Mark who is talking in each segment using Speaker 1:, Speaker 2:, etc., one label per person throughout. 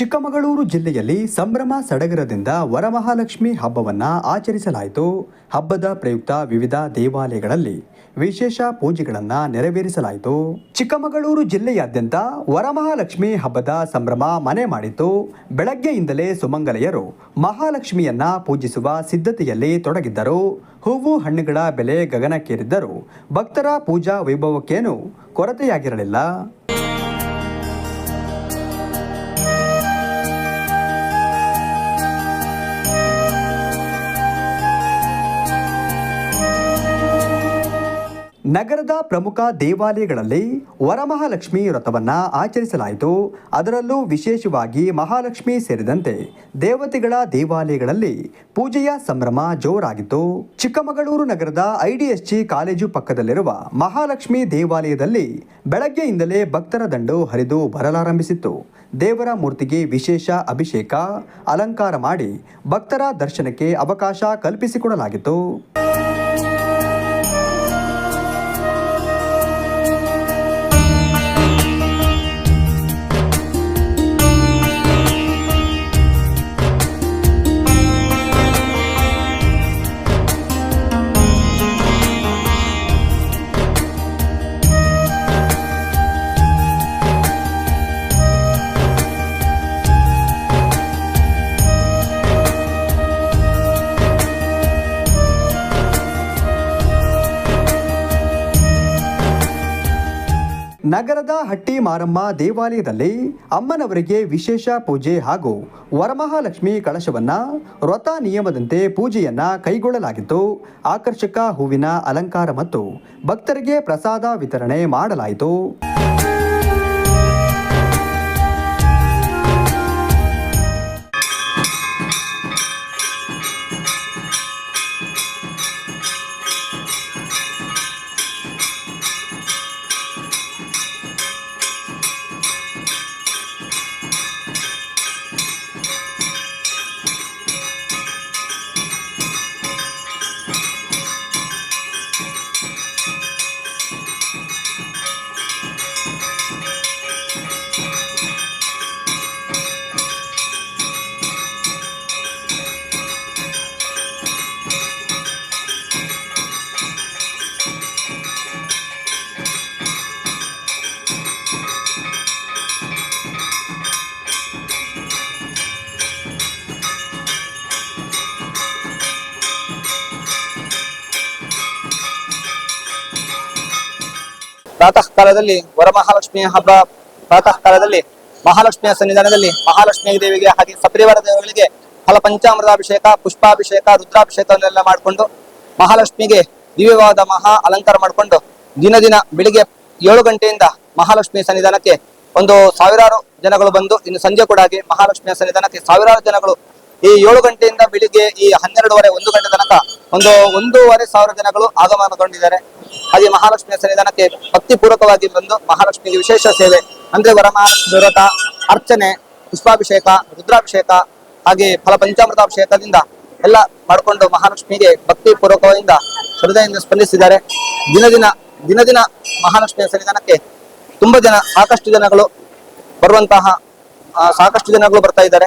Speaker 1: ಚಿಕ್ಕಮಗಳೂರು ಜಿಲ್ಲೆಯಲ್ಲಿ ಸಂಭ್ರಮ ಸಡಗರದಿಂದ ವರಮಹಾಲಕ್ಷ್ಮಿ ಹಬ್ಬವನ್ನು ಆಚರಿಸಲಾಯಿತು. ಹಬ್ಬದ ಪ್ರಯುಕ್ತ ವಿವಿಧ ದೇವಾಲಯಗಳಲ್ಲಿ ವಿಶೇಷ ಪೂಜೆಗಳನ್ನು ನೆರವೇರಿಸಲಾಯಿತು. ಚಿಕ್ಕಮಗಳೂರು ಜಿಲ್ಲೆಯಾದ್ಯಂತ ವರಮಹಾಲಕ್ಷ್ಮಿ ಹಬ್ಬದ ಸಂಭ್ರಮ ಮನೆ ಮಾಡಿತು ಬೆಳಗ್ಗೆಯಿಂದಲೇ ಸುಮಂಗಲೆಯರು ಮಹಾಲಕ್ಷ್ಮಿಯನ್ನ ಪೂಜಿಸುವ ಸಿದ್ಧತೆಯಲ್ಲಿ ತೊಡಗಿದ್ದರು. ಹೂವು ಹಣ್ಣುಗಳ ಬೆಲೆ ಗಗನಕ್ಕೇರಿದ್ದರೂ ಭಕ್ತರ ಪೂಜಾ ವೈಭವಕ್ಕೇನು ಕೊರತೆಯಾಗಿರಲಿಲ್ಲ. ನಗರದ ಪ್ರಮುಖ ದೇವಾಲಯಗಳಲ್ಲಿ ವರಮಹಾಲಕ್ಷ್ಮಿ ವ್ರತವನ್ನು ಆಚರಿಸಲಾಯಿತು. ಅದರಲ್ಲೂ ವಿಶೇಷವಾಗಿ ಮಹಾಲಕ್ಷ್ಮಿ ಸೇರಿದಂತೆ ದೇವತೆಗಳ ದೇವಾಲಯಗಳಲ್ಲಿ ಪೂಜೆಯ ಸಂಭ್ರಮ ಜೋರಾಗಿತ್ತು. ಚಿಕ್ಕಮಗಳೂರು ನಗರದ ಐಡಿಎಸ್ಜಿ ಕಾಲೇಜು ಪಕ್ಕದಲ್ಲಿರುವ ಮಹಾಲಕ್ಷ್ಮಿ ದೇವಾಲಯದಲ್ಲಿ ಬೆಳಗ್ಗೆಯಿಂದಲೇ ಭಕ್ತರ ದಂಡು ಹರಿದು ಬರಲಾರಂಭಿಸಿತ್ತು. ದೇವರ ಮೂರ್ತಿಗೆ ವಿಶೇಷ ಅಭಿಷೇಕ, ಅಲಂಕಾರ ಮಾಡಿ ಭಕ್ತರ ದರ್ಶನಕ್ಕೆ ಅವಕಾಶ ಕಲ್ಪಿಸಿಕೊಡಲಾಗಿತ್ತು. ನಗರದ ಹಟ್ಟಿ ಮಾರಮ್ಮ ದೇವಾಲಯದಲ್ಲಿ ಅಮ್ಮನವರಿಗೆ ವಿಶೇಷ ಪೂಜೆ ಹಾಗೂ ವರಮಹಾಲಕ್ಷ್ಮಿ ಕಳಶವನ್ನ ವ್ರತ ನಿಯಮದಂತೆ ಪೂಜೆಯನ್ನ ಕೈಗೊಳ್ಳಲಾಗಿತ್ತು ಆಕರ್ಷಕ ಹೂವಿನ ಅಲಂಕಾರ ಮತ್ತು ಭಕ್ತರಿಗೆ ಪ್ರಸಾದ ವಿತರಣೆ ಮಾಡಲಾಯಿತು.
Speaker 2: ಪ್ರಾತಃ ಕಾಲದಲ್ಲಿ ವರಮಹಾಲಕ್ಷ್ಮಿಯ ಹಬ್ಬ ಪ್ರಾತಃ ಕಾಲದಲ್ಲಿ ಮಹಾಲಕ್ಷ್ಮಿಯ ಸನ್ನಿಧಾನದಲ್ಲಿ ಮಹಾಲಕ್ಷ್ಮಿ ದೇವಿಗೆ ಹಾಗೆ ಸಪರಿವಾರ ದೇವಗಳಿಗೆ ಫಲ ಪಂಚಾಮೃತಾಭಿಷೇಕ, ಪುಷ್ಪಾಭಿಷೇಕ, ರುದ್ರಾಭಿಷೇಕವನ್ನೆಲ್ಲ ಮಾಡಿಕೊಂಡು ಮಹಾಲಕ್ಷ್ಮಿಗೆ ದಿವ್ಯವಾದ ಮಹಾ ಅಲಂಕಾರ ಮಾಡಿಕೊಂಡು ದಿನ ದಿನ ಬೆಳಿಗ್ಗೆ ಏಳು ಗಂಟೆಯಿಂದ ಮಹಾಲಕ್ಷ್ಮಿ ಸನ್ನಿಧಾನಕ್ಕೆ ಒಂದು ಸಾವಿರಾರು ಜನಗಳು ಬಂದು ಇನ್ನು ಸಂಜೆ ಕೂಡ ಹಾಗೆ ಮಹಾಲಕ್ಷ್ಮಿಯ ಸನ್ನಿಧಾನಕ್ಕೆ ಸಾವಿರಾರು ಜನಗಳು ಈ ಏಳು ಗಂಟೆಯಿಂದ ಬೆಳಿಗ್ಗೆ ಈ ಹನ್ನೆರಡುವರೆ, ಒಂದು ಗಂಟೆ ತನಕ ಒಂದು ಒಂದೂವರೆ ಸಾವಿರ ಜನಗಳು ಆಗಮನಗೊಂಡಿದ್ದಾರೆ ಹಾಗೆ ಮಹಾಲಕ್ಷ್ಮಿಯ ಸನ್ನಿಧಾನಕ್ಕೆ ಭಕ್ತಿಪೂರ್ವಕವಾಗಿ ಬಂದು ಮಹಾಲಕ್ಷ್ಮಿಗೆ ವಿಶೇಷ ಸೇವೆ, ಅಂದ್ರೆ ವರಮಹಾಲಕ್ಷ್ಮಿ ವ್ರತ, ಅರ್ಚನೆ, ಪುಷ್ಪಾಭಿಷೇಕ, ರುದ್ರಾಭಿಷೇಕ, ಹಾಗೆ ಫಲ ಪಂಚಾಮೃತಾಭಿಷೇಕದಿಂದ ಎಲ್ಲ ಮಾಡಿಕೊಂಡು ಮಹಾಲಕ್ಷ್ಮಿಗೆ ಭಕ್ತಿ ಪೂರ್ವಕದಿಂದ ಹೃದಯದಿಂದ ಸ್ಪಂದಿಸಿದ್ದಾರೆ. ದಿನ ದಿನ ದಿನ ಮಹಾಲಕ್ಷ್ಮಿಯ ಸನ್ನಿಧಾನಕ್ಕೆ ತುಂಬಾ ಜನ, ಸಾಕಷ್ಟು ಜನಗಳು ಬರುವಂತಹ ಸಾಕಷ್ಟು ಜನಗಳು ಬರ್ತಾ ಇದ್ದಾರೆ.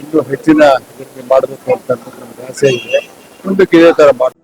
Speaker 3: ಇನ್ನೂ ಹೆಚ್ಚಿನ ಮಾಡಬೇಕು ಅಂತ ನಮ್ಗೆ ಆಸೆ ಇದೆ. ಮುಂದಕ್ಕೆ ಇದೇ ತರ ಮಾಡಿ